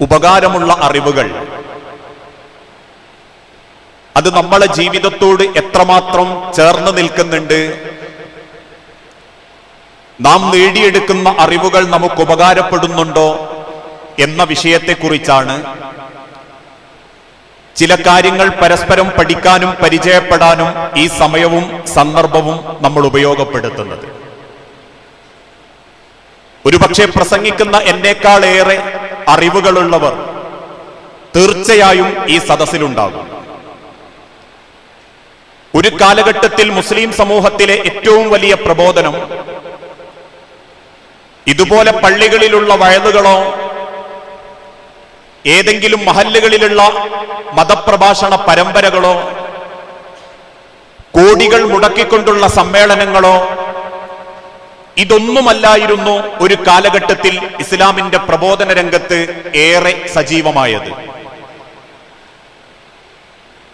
ഉപകാരമുള്ള അറിവുകൾ. അത് നമ്മളെ ജീവിതത്തോട് എത്രമാത്രം ചേർന്ന് നിൽക്കുന്നുണ്ട്. നാം നേടിയെടുക്കുന്ന അറിവുകൾ നമുക്ക് ഉപകാരപ്പെടുന്നുണ്ടോ എന്ന വിഷയത്തെക്കുറിച്ചാണ്. ചില കാര്യങ്ങൾ പരസ്പരം പഠിക്കാനും പരിചയപ്പെടാനും ഈ സമയവും സന്ദർഭവും നമ്മൾ ഉപയോഗപ്പെടുത്തുന്നത്. ഒരുപക്ഷെ പ്രസംഗിക്കുന്ന എന്നേക്കാളേറെ അറിവുകളുള്ളവർ തീർച്ചയായും ഈ സദസ്സിലുണ്ടാകും. ഒരു കാലഘട്ടത്തിൽ മുസ്ലിം സമൂഹത്തിലെ ഏറ്റവും വലിയ പ്രബോധനം ഇതുപോലെ പള്ളികളിലുള്ള വയലുകളോ ഏതെങ്കിലും മഹല്ലുകളിലുള്ള മതപ്രഭാഷണ പരമ്പരകളോ കോടികൾ മുടക്കിക്കൊണ്ടുള്ള സമ്മേളനങ്ങളോ ഇതൊന്നുമല്ലായിരുന്നു ഒരു കാലഘട്ടത്തിൽ ഇസ്ലാമിന്റെ പ്രബോധന രംഗത്ത് ഏറെ സജീവമായത്.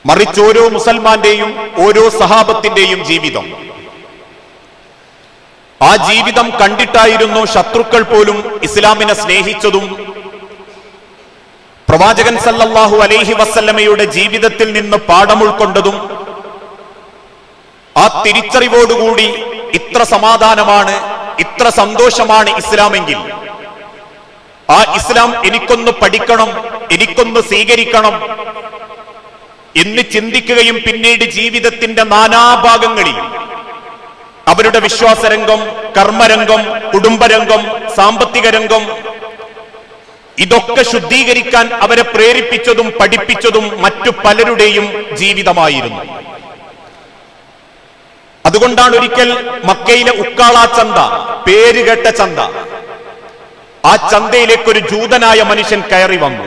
മറിച്ച് ഓരോ മുസൽമാന്റെയും ഓരോ സഹാബത്തിന്റെയും ജീവിതം. ആ ജീവിതം കണ്ടിട്ടായിരുന്നു ശത്രുക്കൾ പോലും ഇസ്ലാമിനെ സ്നേഹിച്ചതും പ്രവാചകൻ സല്ലല്ലാഹു അലൈഹി വസല്ലമയുടെ ജീവിതത്തിൽ നിന്ന് പാഠം ഉൾക്കൊണ്ടതും ആ തിരിച്ചറിവോടുകൂടി ഇത്ര സമാധാനമാണ് ഇത്ര സന്തോഷമാണ് ഇസ്ലാമെങ്കിൽ. ആ ഇസ്ലാം എനിക്കൊന്ന് പഠിക്കണം എനിക്കൊന്ന് സ്വീകരിക്കണം എന്ന് ചിന്തിക്കുകയും പിന്നീട് ജീവിതത്തിന്റെ നാനാഭാഗങ്ങളിൽ അവരുടെ വിശ്വാസരംഗം കർമ്മരംഗം കുടുംബരംഗം സാമ്പത്തിക രംഗം ഇതൊക്കെ ശുദ്ധീകരിക്കാൻ അവരെ പ്രേരിപ്പിച്ചതും പഠിപ്പിച്ചതും മറ്റു പലരുടെയും ജീവിതമായിരുന്നു. അതുകൊണ്ടാണ് ഒരിക്കൽ മക്കയിലെ ഉക്കാള ചന്ത പേരുകെട്ട ചന്ത. ആ ചന്തയിലേക്ക് ഒരു ജൂതനായ മനുഷ്യൻ കയറി വന്നു.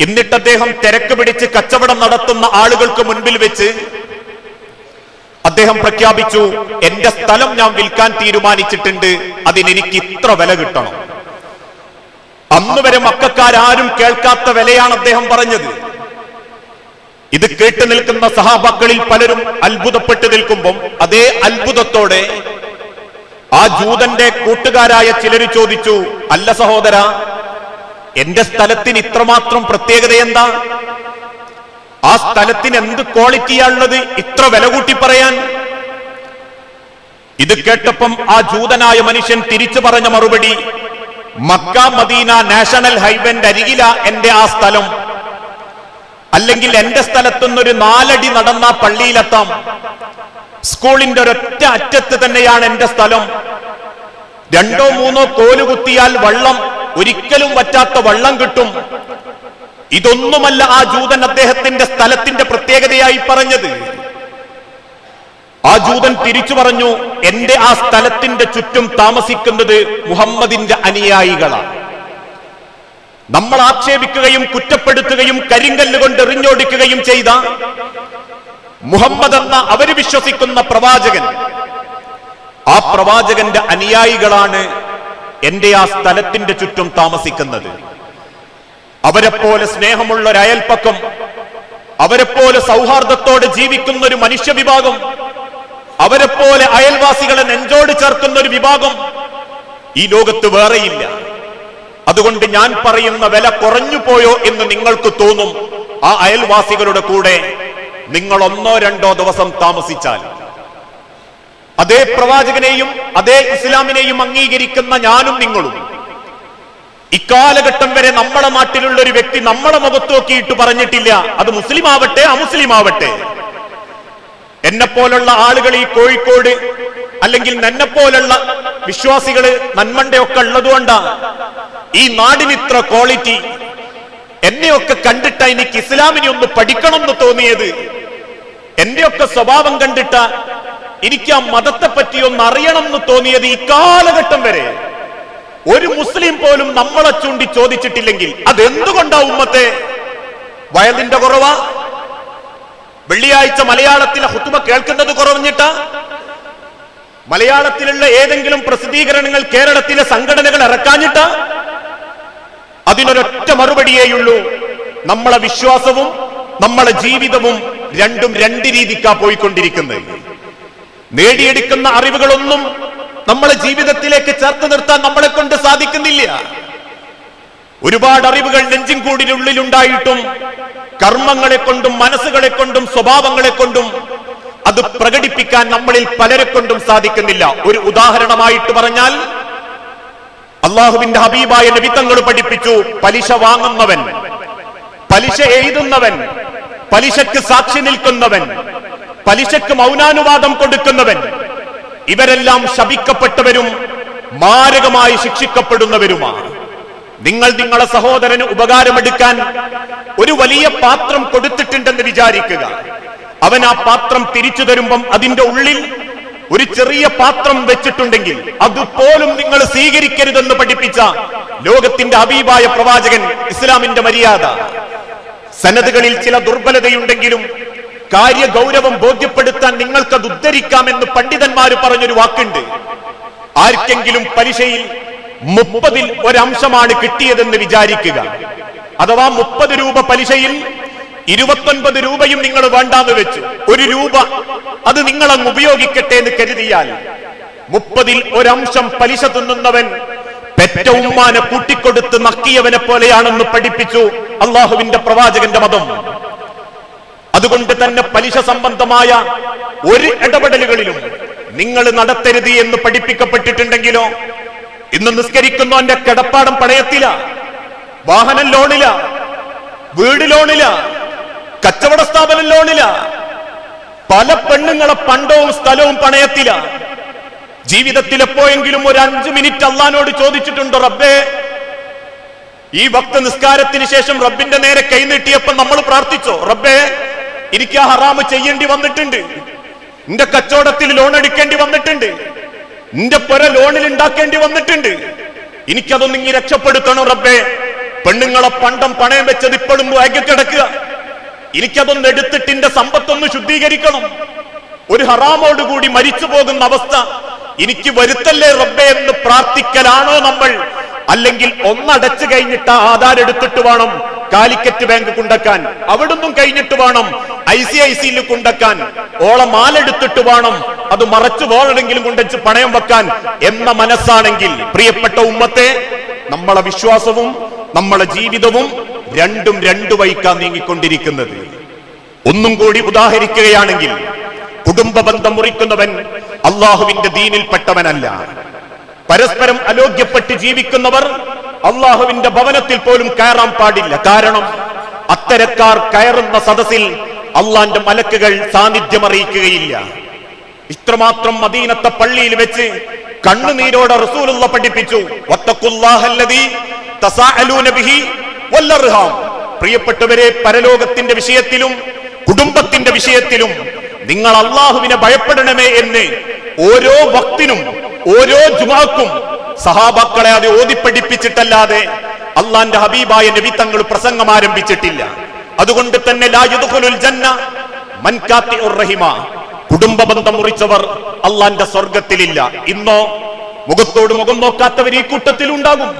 എന്നിട്ട് അദ്ദേഹം തിരക്ക് പിടിച്ച് കച്ചവടം നടത്തുന്ന ആളുകൾക്ക് മുൻപിൽ വെച്ച് അദ്ദേഹം പ്രഖ്യാപിച്ചു എന്റെ സ്ഥലം ഞാൻ വിൽക്കാൻ തീരുമാനിച്ചിട്ടുണ്ട് അതിനെനിക്ക് ഇത്ര വില കിട്ടണം. അന്നുവരെ മക്കാരും കേൾക്കാത്ത വിലയാണ് അദ്ദേഹം പറഞ്ഞത്. ഇത് കേട്ടു നിൽക്കുന്ന സഹാബാക്കളിൽ പലരും അത്ഭുതപ്പെട്ടു നിൽക്കുമ്പം അതേ അത്ഭുതത്തോടെ ആ ജൂതന്റെ കൂട്ടുകാരായ ചിലര് ചോദിച്ചു അല്ല സഹോദര എന്റെ സ്ഥലത്തിന് ഇത്രമാത്രം പ്രത്യേകത എന്താ? ആ സ്ഥലത്തിന് എന്ത് ക്വാളിറ്റിയാണുള്ളത് ഇത്ര വില കൂട്ടി പറയാൻ. ഇത് കേട്ടപ്പം ആ ജൂതനായ മനുഷ്യൻ തിരിച്ചു പറഞ്ഞ മറുപടി മക്ക മദീന നാഷണൽ ഹൈവേന്റെ അരികില എന്റെ ആ സ്ഥലം. അല്ലെങ്കിൽ എന്റെ സ്ഥലത്തുനിന്നൊരു നാലടി നടന്ന പള്ളിയിലെത്താം. സ്കൂളിന്റെ ഒരൊറ്റ അറ്റത്ത് തന്നെയാണ് എന്റെ സ്ഥലം. രണ്ടോ മൂന്നോ കോൽ കുത്തിയാൽ വള്ളം ഒരിക്കലും വറ്റാത്ത വള്ളം കിട്ടും. ഇതൊന്നുമല്ല ആ ജൂതൻ അദ്ദേഹത്തിന്റെ സ്ഥലത്തിന്റെ പ്രത്യേകതയായി പറഞ്ഞത്. ആ ജൂതൻ തിരിച്ചു പറഞ്ഞു എന്റെ ആ സ്ഥലത്തിന്റെ ചുറ്റും താമസിക്കുന്നത് മുഹമ്മദിന്റെ അനുയായികളാണ്. നമ്മൾ ആക്ഷേപിക്കുകയും കുറ്റപ്പെടുത്തുകയും കരിങ്കല്ല് കൊണ്ട് എറിഞ്ഞോടിക്കുകയും ചെയ്ത മുഹമ്മദ് എന്ന അവർ വിശ്വസിക്കുന്ന പ്രവാചകൻ. ആ പ്രവാചകന്റെ അനുയായികളാണ് എന്റെ ആ സ്ഥലത്തിന്റെ ചുറ്റും താമസിക്കുന്നത്. അവരെപ്പോലെ സ്നേഹമുള്ള ഒരു അയൽപ്പക്കം അവരെപ്പോലെ സൗഹാർദ്ദത്തോടെ ജീവിക്കുന്ന ഒരു മനുഷ്യ വിഭാഗം അവരെപ്പോലെ അയൽവാസികളെ നെഞ്ചോട് ചേർക്കുന്ന ഒരു വിഭാഗം ഈ ലോകത്ത് വേറെയില്ല. അതുകൊണ്ട് ഞാൻ പറയുന്ന വില കുറഞ്ഞു പോയോ എന്ന് നിങ്ങൾക്ക് തോന്നും. ആ അയൽവാസികളുടെ കൂടെ നിങ്ങൾ ഒന്നോ രണ്ടോ ദിവസം താമസിച്ചാൽ. അതേ പ്രവാചകനെയും അതേ ഇസ്ലാമിനെയും അംഗീകരിക്കുന്ന ഞാനും നിങ്ങളും. ഇക്കാലഘട്ടം വരെ നമ്മുടെ നാട്ടിലുള്ള ഒരു വ്യക്തി നമ്മളെ മുഖത്ത് നോക്കിയിട്ട് പറഞ്ഞിട്ടില്ല. അത് മുസ്ലിം ആവട്ടെ അമുസ്ലിം ആവട്ടെ എന്നെ പോലുള്ള ആളുകൾ ഈ കോഴിക്കോട് അല്ലെങ്കിൽ എന്നെ പോലുള്ള വിശ്വാസികൾ നന്മണ്ടയൊക്കെ ഉള്ളതുകൊണ്ടാ ഈ നാടിന് ഇത്ര ക്വാളിറ്റി എന്നെയൊക്കെ കണ്ടിട്ട എനിക്ക് ഇസ്ലാമിനെ ഒന്ന് പഠിക്കണം എന്ന് തോന്നിയത്. എന്റെയൊക്കെ സ്വഭാവം കണ്ടിട്ട എനിക്ക് ആ മതത്തെ പറ്റി ഒന്ന് അറിയണം എന്ന് തോന്നിയത് ഈ കാലഘട്ടം വരെ. ഒരു മുസ്ലിം പോലും നമ്മളെ ചൂണ്ടി ചോദിച്ചിട്ടില്ലെങ്കിൽ അതെന്തുകൊണ്ടാ ഉമ്മത്തെ? വയതിന്റെ കുറവാ? വെള്ളിയാഴ്ച മലയാളത്തിലെ ഹുത്തുമ കേൾക്കുന്നത് കുറഞ്ഞിട്ട? മലയാളത്തിലുള്ള ഏതെങ്കിലും പ്രസിദ്ധീകരണങ്ങൾ കേരളത്തിലെ സംഘടനകൾ ഇറക്കാഞ്ഞിട്ട? അതിനൊരൊറ്റ മറുപടിയേയുള്ളൂ. നമ്മളെ വിശ്വാസവും നമ്മളെ ജീവിതവും രണ്ടും രണ്ട് രീതിക്കാ പോയിക്കൊണ്ടിരിക്കുന്നത്. നേടിയെടുക്കുന്ന അറിവുകളൊന്നും നമ്മളെ ജീവിതത്തിലേക്ക് ചേർത്ത് നിർത്താൻ നമ്മളെ കൊണ്ട് സാധിക്കുന്നില്ല. ഒരുപാട് അറിവുകൾ നെഞ്ചിൻ കൂടിനുള്ളിലുണ്ടായിട്ടും കർമ്മങ്ങളെ കൊണ്ടും മനസ്സുകളെ കൊണ്ടും സ്വഭാവങ്ങളെ കൊണ്ടും അത് പ്രകടിപ്പിക്കാൻ നമ്മളിൽ പലരെ കൊണ്ടും സാധിക്കുന്നില്ല. ഒരു ഉദാഹരണമായിട്ട് പറഞ്ഞാൽ അള്ളാഹുവിന്റെ ഹബീബായ നബിത്തങ്ങൾ പഠിപ്പിച്ചു. പലിശ വാങ്ങുന്നവൻ പലിശ എഴുതുന്നവൻ പലിശക്ക് സാക്ഷി നിൽക്കുന്നവൻ പലിശക്ക് മൗനാനുവാദം കൊടുക്കുന്നവൻ ഇവരെല്ലാം ശപിക്കപ്പെട്ടവരും മാരകമായി ശിക്ഷിക്കപ്പെടുന്നവരുമാണ്. നിങ്ങൾ നിങ്ങളെ സഹോദരന് ഉപകാരമെടുക്കാൻ ഒരു വലിയ പാത്രം കൊടുത്തിട്ടുണ്ടെന്ന് വിചാരിക്കുക. അവൻ ആ പാത്രം തിരിച്ചു തരുമ്പം അതിന്റെ ഉള്ളിൽ ഒരു ചെറിയ പാത്രം വെച്ചിട്ടുണ്ടെങ്കിൽ അതുപോലും നിങ്ങൾ സ്വീകരിക്കരുതെന്ന് പഠിപ്പിച്ച ലോകത്തിന്റെ അബീബായ പ്രവാചകൻ ഇസ്ലാമിന്റെ മര്യാദ. സന്നദ്ധകളിൽ ചില ദുർബലതയുണ്ടെങ്കിലും കാര്യ ഗൗരവം ബോധ്യപ്പെടുത്താൻ നിങ്ങൾക്കത് ഉദ്ധരിക്കാമെന്ന് പണ്ഡിതന്മാർ പറഞ്ഞൊരു വാക്കുണ്ട്. ആർക്കെങ്കിലും പലിശയിൽ മുപ്പതിൽ ഒരംശമാണ് കിട്ടിയതെന്ന് വിചാരിക്കുക. അഥവാ മുപ്പത് രൂപ പലിശയിൽ ഇരുപത്തൊൻപത് രൂപയും നിങ്ങൾ വേണ്ടാന്ന് വെച്ചു. ഒരു രൂപ അത് നിങ്ങൾ അങ്ങ് ഉപയോഗിക്കട്ടെ എന്ന് കരുതിയാൽ മുപ്പതിൽ ഒരംശം പലിശ തിന്നുന്നവൻ പെറ്റ ഉമ്മാനെ കൂട്ടിക്കൊടുത്ത് നക്കിയവനെ പോലെയാണെന്ന് പഠിപ്പിച്ചു അള്ളാഹുവിന്റെ പ്രവാചകന്റെ മതം. അതുകൊണ്ട് തന്നെ പലിശ സംബന്ധമായ ഒരു ഇടപെടലുകളിലും നിങ്ങൾ നടത്തരുത് എന്ന് പഠിപ്പിക്കപ്പെട്ടിട്ടുണ്ടെങ്കിലോ ഇന്ന് നിസ്കരിക്കുന്നവന്റെ കിടപ്പാടം പണയത്തില വാഹനം ലോണില വീട് ലോണില കച്ചവട സ്ഥാപനം ലോണില. പല പെണ്ണുങ്ങളെ പണ്ടവും സ്ഥലവും പണയത്തില. ജീവിതത്തിൽ എപ്പോഴെങ്കിലും ഒരു അഞ്ചു മിനിറ്റ് അള്ളഹാനോട് ചോദിച്ചിട്ടുണ്ടോ റബ്ബേ? ഈ ഭക്ത നിസ്കാരത്തിന് ശേഷം റബ്ബിന്റെ നേരെ കൈനീട്ടിയപ്പോൾ നമ്മൾ പ്രാർത്ഥിച്ചോ? റബ്ബേ എനിക്ക് ആ ഹറാമ് ചെയ്യേണ്ടി വന്നിട്ടുണ്ട്. എന്റെ കച്ചവടത്തിൽ ലോൺ എടുക്കേണ്ടി വന്നിട്ടുണ്ട്. എന്റെ പുര ലോണിൽ ഉണ്ടാക്കേണ്ടി വന്നിട്ടുണ്ട്. എനിക്കതൊന്നും ഇങ്ങനെ രക്ഷപ്പെടുത്തണം റബ്ബേ. പെണ്ണുങ്ങളെ പണ്ടം പണയം വെച്ചത് ഇപ്പോഴും കിടക്കുക എനിക്കതൊന്ന് എടുത്തിട്ട് എന്റെ സമ്പത്തൊന്ന് ശുദ്ധീകരിക്കണം. ഒരു ഹറാമോടുകൂടി മരിച്ചു പോകുന്ന അവസ്ഥ എനിക്ക് വരുത്തല്ലേ റബ്ബെ എന്ന് പ്രാർത്ഥിക്കലാണോ നമ്മൾ? അല്ലെങ്കിൽ ഒന്നടച്ചു കഴിഞ്ഞിട്ട് ആ ആധാർ എടുത്തിട്ട് വേണം കാലിക്കറ്റ് ബാങ്ക് കൊണ്ടക്കാൻ. അവിടൊന്നും കഴിഞ്ഞിട്ട് വേണം ഐ സി ഐ സിയിൽ കൊണ്ടക്കാൻ. ഓളെ മാലെടുത്തിട്ട് വേണം അത് മറച്ചു പോകണമെങ്കിലും കൊണ്ടുവച്ച് പണയം വെക്കാൻ എന്ന മനസ്സാണെങ്കിൽ. പ്രിയപ്പെട്ട ഉമ്മത്തെ നമ്മളെ വിശ്വാസവും നമ്മളെ ജീവിതവും രണ്ടും രണ്ടു വൈക്കാൻ നീങ്ങിക്കൊണ്ടിരിക്കുന്നത്. ഒന്നും കൂടി ഉദാഹരിക്കുകയാണെങ്കിൽ കുടുംബ ബന്ധം മുറിക്കുന്നവൻ അള്ളാഹുവിന്റെ ദീനിൽപ്പെട്ടവനല്ല. പരസ്പരം അലോഗ്യപ്പെട്ട് ജീവിക്കുന്നവർ അള്ളാഹുവിന്റെ ഭവനത്തിൽ പോലും കയറാൻ പാടില്ല. കാരണം അത്തരക്കാർ കയറുന്ന സദസ്സിൽ അള്ളാന്റെ മലക്കുകൾ സാന്നിധ്യം അറിയിക്കുകയില്ല ഇത്രമാത്രം മദീനത്തെ പള്ളിയിൽ വെച്ച് കണ്ണുനീരോടെ റസൂലുള്ള പഠിപ്പിച്ചു. പ്രിയപ്പെട്ടവരെ പരലോകത്തിന്റെ വിഷയത്തിലും വിഷയത്തിലും നിങ്ങൾ അള്ളാഹുവിനെ ഭയപ്പെടണമേ എന്ന് ഓരോ ഭക്തിനും ഓരോ ജുമാക്കും സഹാബാക്കളെ അത് ഓതിപ്പഠിപ്പിച്ചിട്ടല്ലാതെ അള്ളാന്റെ ഹബീബായ നബി തങ്ങൾ പ്രസംഗം ആരംഭിച്ചിട്ടില്ല. അതുകൊണ്ട് തന്നെ ജന്ന റഹിമ കുടുംബ ബന്ധം മുറിച്ചവർ അള്ളാന്റെ സ്വർഗത്തിലില്ല ഇന്നോ മുഖത്തോട് മുഖം നോക്കാത്തവർ ഈ കൂട്ടത്തിൽ ഉണ്ടാകും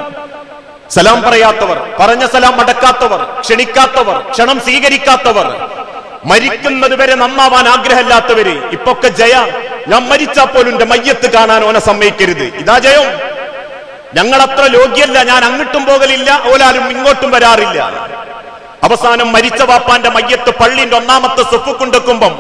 സലാം പറയാത്തവർ പറഞ്ഞ സലാം അടക്കാത്തവർ ക്ഷണിക്കാത്തവർ ക്ഷണം സ്വീകരിക്കാത്തവർ മരിക്കുന്നത് വരെ നന്നാവാൻ ആഗ്രഹമില്ലാത്തവര്. ഇപ്പൊക്കെ ജയ. ഞാൻ മരിച്ചാ പോലും എന്റെ മയ്യത്ത് കാണാൻ ഓനെ സമ്മതിക്കരുത്. ഇതാ ജയം. ഞങ്ങൾ അത്ര യോഗ്യല്ല ഞാൻ അങ്ങോട്ടും പോകലില്ല. ഓലാരും ഇങ്ങോട്ടും വരാറില്ല. അവസാനം മരിച്ച വാപ്പാന്റെ മയ്യത്ത് പള്ളിന്റെ ഒന്നാമത്തെ സ്വപ്പ് കൊണ്ടെക്കുമ്പം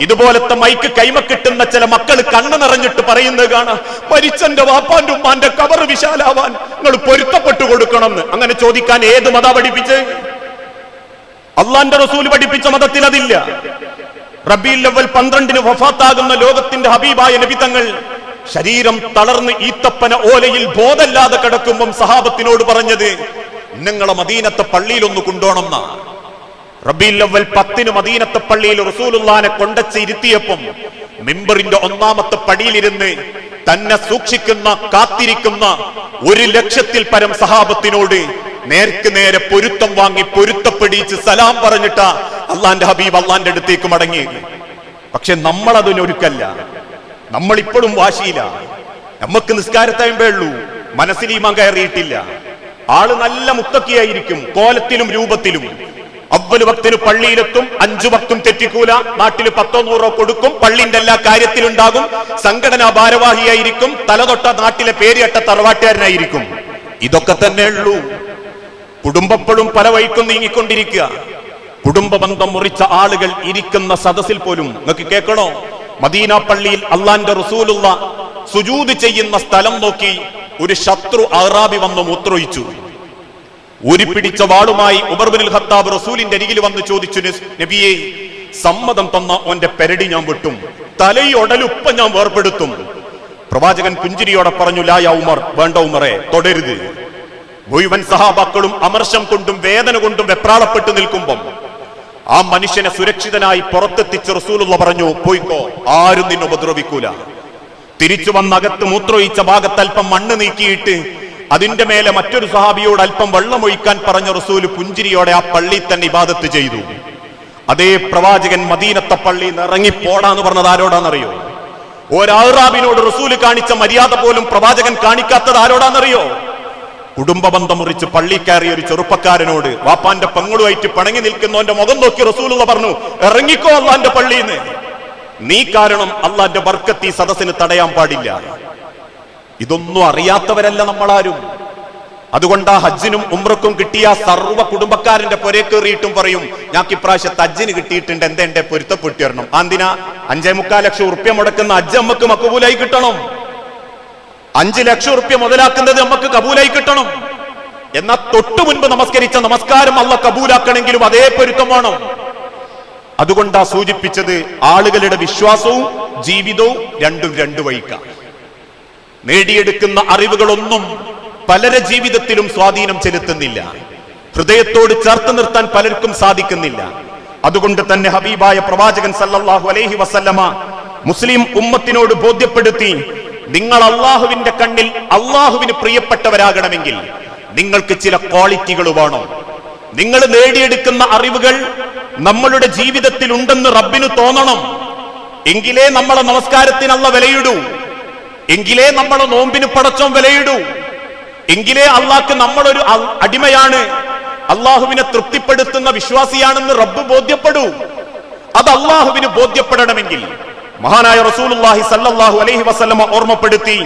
ഇതുപോലത്തെ മൈക്ക് കൈമ കിട്ടുന്ന ചില മക്കൾ കണ്ണു നിറഞ്ഞിട്ട് പറയുന്നത് കാണാം മരിച്ചന്റെ വാപ്പാന്റെ ഉമ്മാന്റെ കവർ വിശാലാവാൻ നിങ്ങൾ പൊരുത്തപ്പെട്ടു കൊടുക്കണം അങ്ങനെ ചോദിക്കാൻ ഏത് മതാ പഠിപ്പിച്ച്? അള്ളാന്റെ റസൂൽ പഠിപ്പിച്ച മതത്തിൽ അതില്ല. റബീൽ ലവൽ പന്ത്രണ്ടിന് വഫാത്താകുന്ന ലോകത്തിന്റെ ഹബീബായ നബിതങ്ങൾ ശരീരം തളർന്ന് ഈത്തപ്പന ഓലയിൽ ബോധല്ലാതെ കിടക്കുമ്പം സഹാബത്തിനോട് പറഞ്ഞത് നിങ്ങളെ മദീനത്തെ പള്ളിയിൽ ഒന്ന് കൊണ്ടോണമെന്ന റബീൽ ലെവൽ പത്തിന് മദീനത്തെ പള്ളിയിൽ റസൂലുള്ളാനെ കൊണ്ടച്ച് ഇരുത്തിയപ്പം മെമ്പറിന്റെ ഒന്നാമത്തെ പടിയിലിരുന്ന് തന്നെ സൂക്ഷിക്കുന്ന കാത്തിരിക്കുന്ന ഒരു ലക്ഷത്തിൽ പരം സഹാബത്തിനോട് നേർക്ക് നേരെ പൊരുത്തം വാങ്ങി പൊരുത്തപ്പെടിച്ച് സലാം പറഞ്ഞിട്ട അള്ളാന്റെ ഹബീബ് അള്ളാന്റെ അടുത്തേക്ക് മടങ്ങി. പക്ഷെ നമ്മൾ അതിനൊരുക്കല്ല നമ്മൾ ഇപ്പോഴും വാശിയില്ല നമുക്ക് നിസ്കാരത്തയമ്പേ ഉള്ളൂ മനസ്സിൽ കയറിയിട്ടില്ല. ആൾ നല്ല മുത്തക്കിയായിരിക്കും കോലത്തിലും രൂപത്തിലും. അവൽ ഭക്തന് പള്ളിയിലെത്തും അഞ്ചു ഭക്തും തെറ്റിക്കൂല. നാട്ടിൽ പത്തോ നൂറോ കൊടുക്കും പള്ളിന്റെ എല്ലാ കാര്യത്തിലുണ്ടാകും. സംഘടനാ ഭാരവാഹിയായിരിക്കും തലതൊട്ട നാട്ടിലെ പേരിയട്ട തറവാട്ടുകാരനായിരിക്കും. ഇതൊക്കെ തന്നെ ഉള്ളൂ. കുടുംബപ്പോഴും പല വഴിക്കും നീങ്ങിക്കൊണ്ടിരിക്കുക. കുടുംബ ബന്ധം മുറിച്ച ആളുകൾ ഇരിക്കുന്ന സദസ്സിൽ പോലും നിങ്ങൾക്ക് കേൾക്കണോ? മദീന പള്ളിയിൽ അള്ളാന്റെ റസൂലുള്ള സുജൂത് ചെയ്യുന്ന സ്ഥലം നോക്കി ഒരു ശത്രു അറാബി വന്ന് മൂത്രൊഴിച്ചു ഊരിപ്പിടിച്ച വാളുമായി ഉമർബിനുൽ ഖത്താബ് റസൂലിന്റെ അരികിൽ വന്ന് ചോദിച്ചു "നസ്- നബിയെ സമ്മതം തന്ന ഓന്റെ പെരടി ഞാൻ വിട്ടും തലയൊടലുപ്പ ഞാൻ വേർപെടുത്തും പ്രവാചകൻ പുഞ്ചിരിയോടെ പറഞ്ഞു ലായ ഉമർ വേണ്ട ഉമറെ തുടരുത്. മുഴുവൻ സഹാബാക്കളും അമർഷം കൊണ്ടും വേദന കൊണ്ടും വെപ്രാളപ്പെട്ടു നിൽക്കുമ്പം ആ മനുഷ്യനെ സുരക്ഷിതനായി പുറത്തെത്തിച്ച് റസൂലുള്ള പറഞ്ഞു പോയിക്കോ ആരും നിന്നെ ഉപദ്രവിക്കൂല. തിരിച്ചു വന്നകത്ത് മൂത്രൊഴിച്ച ഭാഗത്ത് അല്പം മണ്ണ് നീക്കിയിട്ട് അതിന്റെ മേലെ മറ്റൊരു സഹാബിയോട് അല്പം വെള്ളമൊഴിക്കാൻ പറഞ്ഞ റസൂൽ പുഞ്ചിരിയോടെ ആ പള്ളി തന്നെ ഇബാദത്ത് ചെയ്തു. അതേ പ്രവാചകൻ മദീനത്തെ പള്ളി നിറങ്ങി പോടാന്ന് പറഞ്ഞത് ആരോടാന്നറിയോ? ഒരാറാബിനോട് റസൂൽ കാണിച്ച മര്യാദ പോലും പ്രവാചകൻ കാണിക്കാത്തത് ആരോടാന്നറിയോ? കുടുംബ ബന്ധം മുറിച്ച് പള്ളി കയറിയ ഒരു ചെറുപ്പക്കാരനോട് വാപ്പാന്റെ പെങ്ങളുമായിട്ട് പിണങ്ങി നിൽക്കുന്നവന്റെ മുഖം നോക്കി റസൂലുള്ള പറഞ്ഞു ഇറങ്ങിക്കോ അള്ളാന്റെ പള്ളിന്ന് നീ കാരണം അള്ളാന്റെ ബർക്കത്തി സദസ്സിന് തടയാൻ പാടില്ല. ഇതൊന്നും അറിയാത്തവരല്ല നമ്മളാരും. അതുകൊണ്ട് ആ ഹജ്ജിനും ഉമ്രക്കും കിട്ടിയ സർവ കുടുംബക്കാരന്റെ പൊരേ കയറിയിട്ടും പറയും ഞാൻ ഇപ്രാവശ്യത്തെ ഹജ്ജിന് കിട്ടിയിട്ടുണ്ട് എന്താ എന്റെ പൊരുത്തപ്പെട്ടിരണം അഞ്ചേ മുക്കാൽ ലക്ഷം ഉറുപ്യ മുടക്കുന്ന അജ്ജമ്മക്ക് നമുക്ക് മക്കബൂലായി കിട്ടണം. അഞ്ചു ലക്ഷം റുപ്യ മുതലാക്കുന്നത് നമുക്ക് കബൂലായി കിട്ടണം. എന്നാ തൊട്ടു മുൻപ് നമസ്കരിച്ച നമസ്കാരം അല്ല കബൂലാക്കണമെങ്കിലും അതേ പൊരുത്തം വേണം. അതുകൊണ്ടാ സൂചിപ്പിച്ചത് ആളുകളുടെ വിശ്വാസവും ജീവിതവും രണ്ടും രണ്ടു വഴിക്ക. നേടിയെടുക്കുന്ന അറിവുകളൊന്നും പലരെ ജീവിതത്തിലും സ്വാധീനം ചെലുത്തുന്നില്ല. ഹൃദയത്തോട് ചേർത്ത് നിർത്താൻ പലർക്കും സാധിക്കുന്നില്ല. അതുകൊണ്ട് തന്നെ ഹബീബായ പ്രവാചകൻ സല്ലല്ലാഹു അലൈഹി വസല്ലമ മുസ്ലിം ഉമ്മത്തിനോട് ബോധ്യപ്പെടുത്തി നിങ്ങൾ അള്ളാഹുവിന്റെ കണ്ണിൽ അള്ളാഹുവിന് പ്രിയപ്പെട്ടവരാകണമെങ്കിൽ നിങ്ങൾക്ക് ചില ക്വാളിറ്റികൾ വേണം. നിങ്ങൾ നേടിയെടുക്കുന്ന അറിവുകൾ നമ്മളുടെ ജീവിതത്തിൽ ഉണ്ടെന്ന് റബ്ബിന് തോന്നണം. എങ്കിലേ നമ്മളെ നമസ്കാരത്തിനുള്ള വിലയിടൂ. എങ്കിലേ നമ്മളെ നോമ്പിന് പടച്ചോൻ വിലയിടൂ. എങ്കിലേ അള്ളാഹ്ക്ക് നമ്മളൊരു അടിമയാണ്. അള്ളാഹുവിനെ തൃപ്തിപ്പെടുത്തുന്ന വിശ്വാസിയാണെന്ന് റബ്ബ് ബോധ്യപ്പെടൂ. അത് അള്ളാഹുവിന് ബോധ്യപ്പെടണമെങ്കിൽ മഹാനായ റസൂലുള്ളാഹി സല്ലല്ലാഹു അലൈഹി വസല്ലമ ഓർമ്മപ്പെടുത്തി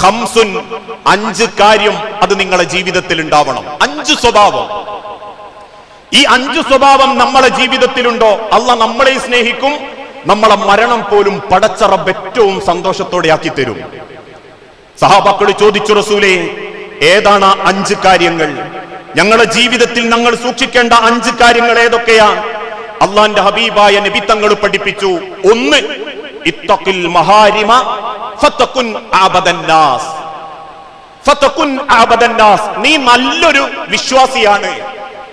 ഹംസുൻ അഞ്ച് കാര്യം അത് നിങ്ങളുടെ ജീവിതത്തിൽ ഉണ്ടാവണം. അഞ്ച് സ്വഭാവം. ഈ അഞ്ച് സ്വഭാവം നമ്മളെ ജീവിതത്തിലുണ്ടോ? അല്ല നമ്മളെ സ്നേഹിക്കും നമ്മളെ മരണം പോലും പടച്ച ഏറ്റവും സന്തോഷത്തോടെ ആക്കി തരും. സഹാബാക്കൾ ചോദിച്ചു റസൂലേ ഏതാണ് അഞ്ച് കാര്യങ്ങൾ? ഞങ്ങളുടെ ജീവിതത്തിൽ ഞങ്ങൾ സൂക്ഷിക്കേണ്ട അഞ്ച് കാര്യങ്ങൾ ഏതൊക്കെയാ? അള്ളാന്റെ ഹബീബായ നബി തങ്ങൾ പഠിപ്പിച്ചു ഒന്ന് ഇത്തഖിൽ മഹാരിമ ആബദന്നാസ് ആബദന്നാസ് നീ നല്ലൊരു വിശ്വാസിയാണ്.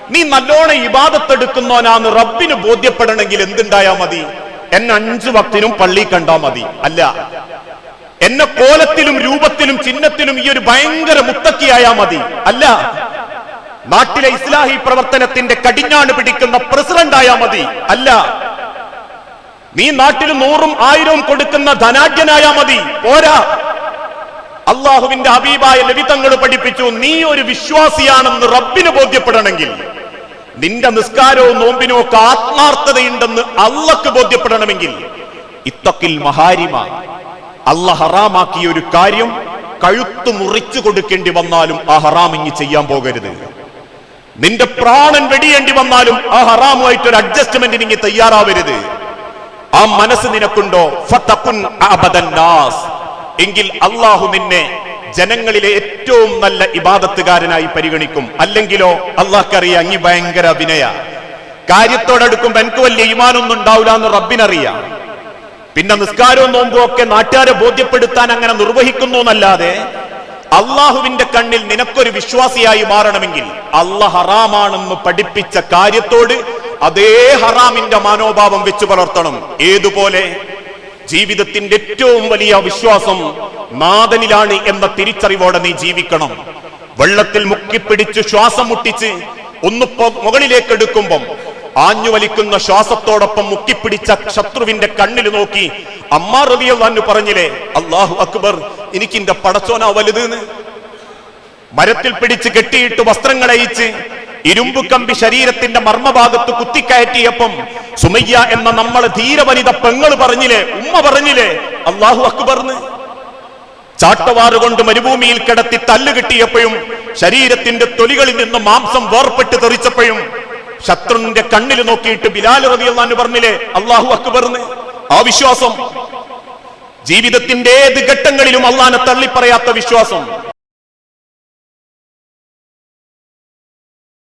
നീ നല്ലോണം ഇബാദത്തെടുക്കുന്നവനാന്ന് റബ്ബിന് ബോധ്യപ്പെടണമെങ്കിൽ എന്തുണ്ടായാ മതി? എന്നെ അഞ്ചു വക്തിനും പള്ളി കണ്ടാ മതി. അല്ല. എന്നെ കോലത്തിലും രൂപത്തിലും ചിഹ്നത്തിലും ഈ ഒരു ഭയങ്കര മുത്തക്കിയായാ മതി. അല്ല. നാട്ടിലെ ഇസ്ലാഹി പ്രവർത്തനത്തിന്റെ കടിഞ്ഞാണ് പിടിക്കുന്ന പ്രസിഡന്റ് ആയാ മതി. അല്ല. നീ നാട്ടിൽ നൂറും ആയിരവും കൊടുക്കുന്ന ധനാഢ്യനായാ മതി. പോരാ. അള്ളാഹുവിന്റെ ഹബീബായ ലളിതങ്ങൾ പഠിപ്പിച്ചു നീ ഒരു വിശ്വാസിയാണെന്ന് റബ്ബിന് ബോധ്യപ്പെടണമെങ്കിൽ നിന്റെ നിസ്കാരവും നോമ്പിനോ ഒക്കെ ആത്മാർത്ഥതയുണ്ടെന്ന് അള്ളക്ക് ബോധ്യപ്പെടണമെങ്കിൽ ഇത്തക്കിൽ മഹാരിമ അല്ല ഹറാമാക്കിയ ഒരു കാര്യം കഴുത്തു മുറിച്ചു കൊടുക്കേണ്ടി വന്നാലും ആ ഹറാം ഇങ്ങി ചെയ്യാൻ പോകരുത്. നിന്റെ പ്രാണൻ വെടിയേണ്ടി വന്നാലും ആ ഹറാമുമായിട്ടൊരു അഡ്ജസ്റ്റ്മെന്റിന് ഇങ്ങി തയ്യാറാവരുത്. ആ മനസ്സ് നിനക്കുണ്ടോ? എങ്കിൽ അള്ളാഹു നിന്നെ ജനങ്ങളിലെ ഏറ്റവും നല്ല ഇബാദത്തുകാരനായി പരിഗണിക്കും. അല്ലെങ്കിലോ അള്ളാഹ്ക്കറിയാം അങ്ങി ഭയങ്കര അഭിനയ. കാര്യത്തോടടുക്കുമ്പോ എനിക്ക് വലിയ ഇമാനൊന്നും ഉണ്ടാവില്ല എന്ന് റബ്ബിനറിയാം. പിന്നെ നിസ്കാരവും നോമ്പും ഒക്കെ നാട്ടുകാരെ ബോധ്യപ്പെടുത്താൻ അങ്ങനെ നിർവഹിക്കുന്നു എന്നല്ലാതെ അള്ളാഹുവിന്റെ കണ്ണിൽ നിനക്കൊരു വിശ്വാസിയായി മാറണമെങ്കിൽ അല്ല ഹറാമാണെന്ന് പഠിപ്പിച്ച കാര്യത്തോട് അതേ ഹറാമിന്റെ മനോഭാവം വെച്ച് പുലർത്തണം. ഏതുപോലെ? ജീവിതത്തിന്റെ ഏറ്റവും വലിയ വിശ്വാസം നാഥനിലാണ് എന്ന തിരിച്ചറിവോടെ നീ ജീവിക്കണം. വെള്ളത്തിൽ മുക്കിപ്പിടിച്ച് ശ്വാസം മുട്ടിച്ച് ഒന്ന് മുകളിലേക്ക് എടുക്കുമ്പം ആഞ്ഞു വലിക്കുന്ന ശ്വാസത്തോടൊപ്പം മുക്കിപ്പിടിച്ച ശത്രുവിന്റെ കണ്ണിൽ നോക്കി അമ്മാ റബിയല്ലാന്ന് പറഞ്ഞില്ലേ അള്ളാഹു അക്ബർ എനിക്ക് എനിക്കിന്റെ പടച്ചോനാ വലുതെന്ന് മരത്തിൽ പിടിച്ച് കെട്ടിയിട്ട് വസ്ത്രങ്ങൾ അയച്ച് ഇരുമ്പു കമ്പി ശരീരത്തിന്റെ മർമ്മഭാഗത്ത് കുത്തിക്കയറ്റിയപ്പം സുമയ്യ എന്ന നമ്മളെ ധീരവനിത പെങ്ങൾ പറഞ്ഞില്ലേ ഉമ്മ പറഞ്ഞില്ലേ അള്ളാഹു അക്ബർന്ന്. ചാട്ടവാറുകൊണ്ട് മരുഭൂമിയിൽ കിടത്തി തല്ല് കിട്ടിയപ്പോഴും ശരീരത്തിന്റെ തൊലികളിൽ നിന്ന് മാംസം വേർപ്പെട്ട് തെറിച്ചപ്പോഴും ശത്രുവിന്റെ കണ്ണിൽ നോക്കിയിട്ട് ബിലാൽ റബിയെന്നു പറഞ്ഞില്ലേ അള്ളാഹു അക്ബർന്ന്. ആ വിശ്വാസം ജീവിതത്തിന്റെ ഏത് ഘട്ടങ്ങളിലും അള്ളാനെ തള്ളിപ്പറയാത്ത വിശ്വാസം.